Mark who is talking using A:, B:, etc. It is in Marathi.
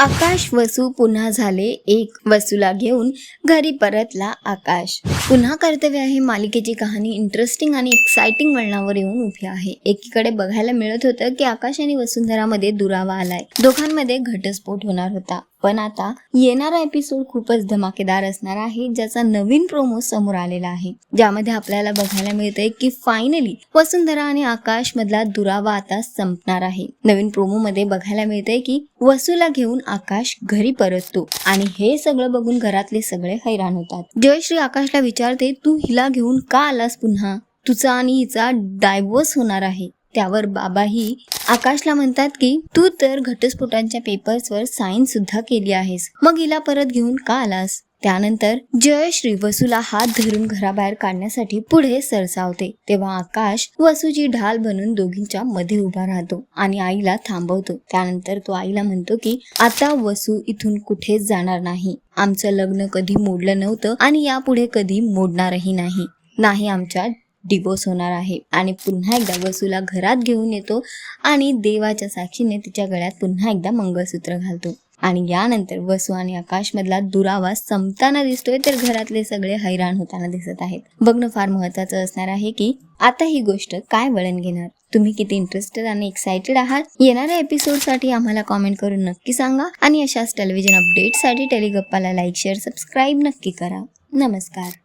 A: आकाश वसू पुन्हा झाले एक वसूला घेऊन घरी परतला आकाश. पुन्हा कर्तव्य आहे मालिकेची कहाणी इंटरेस्टिंग आणि एक्साइटिंग वळणावर येऊन उभी आहे. एकीकडे बघायला मिळत होतं की आकाश आणि वसुंधरामध्ये दुरावा आलाय. दोघांमध्ये घटस्फोट होणार होता. पण आता येणारा एपिसोड खूपच धमाकेदार असणार आहे ज्याचा नवीन प्रोमो समोर आलेला आहे. ज्यामध्ये आपल्याला बघायला मिळतंय की फायनली वसुंधरा आणि आकाश मधला दुरावा आता संपणार आहे. नवीन प्रोमो मध्ये बघायला मिळतंय की वसूला घेऊन आकाश घरी परततो आणि हे सगळं बघून घरातले सगळे हैराण होतात. जयश्री आकाशला विचारते तू हिला घेऊन का आलास पुन्हा? तुझा आणि हिचा डायव्होर्स होणार आहे. त्यावर बाबाही आकाशला म्हणतात की तू तर घटस्फोटांच्या पेपर्सवर साईन सुद्धा केली आहेस. मग हिला परत घेऊन का आलास? त्यानंतर जयश्री वसूला हात धरून घराबाहेर काढण्यासाठी पुढे सरसावते. तेव्हा आकाश वसूची ढाल बनून दोघींच्या मध्ये उभा राहतो आणि आईला थांबवतो. त्यानंतर तो आईला म्हणतो की आता वसू इथून कुठेच जाणार नाही. आमचं लग्न कधी मोडलं नव्हतं आणि यापुढे कधी मोडणारही नाही. नाही आमच्या डिवोर्स होणार आहे. आणि पुन्हा एकदा वसूला घरात घेऊन येतो आणि देवाच्या साक्षीने तिच्या गळ्यात पुन्हा एकदा मंगळसूत्र घालतो. आणि यानंतर वसू आणि आकाशमधला दुरावा संपताना दिसतोय तर घरातले सगळे हैराण होताना दिसत आहेत. बघणं फार महत्वाचं असणार आहे की आता ही गोष्ट काय वळण घेणार? तुम्ही किती इंटरेस्टेड आणि एक्साइटेड आहात? येणाऱ्या एपिसोडसाठी आम्हाला कॉमेंट करून नक्की सांगा. आणि अशाच टेलिव्हिजन अपडेटसाठी टेलिगप्पाला लाईक शेअर सबस्क्राईब नक्की करा. नमस्कार.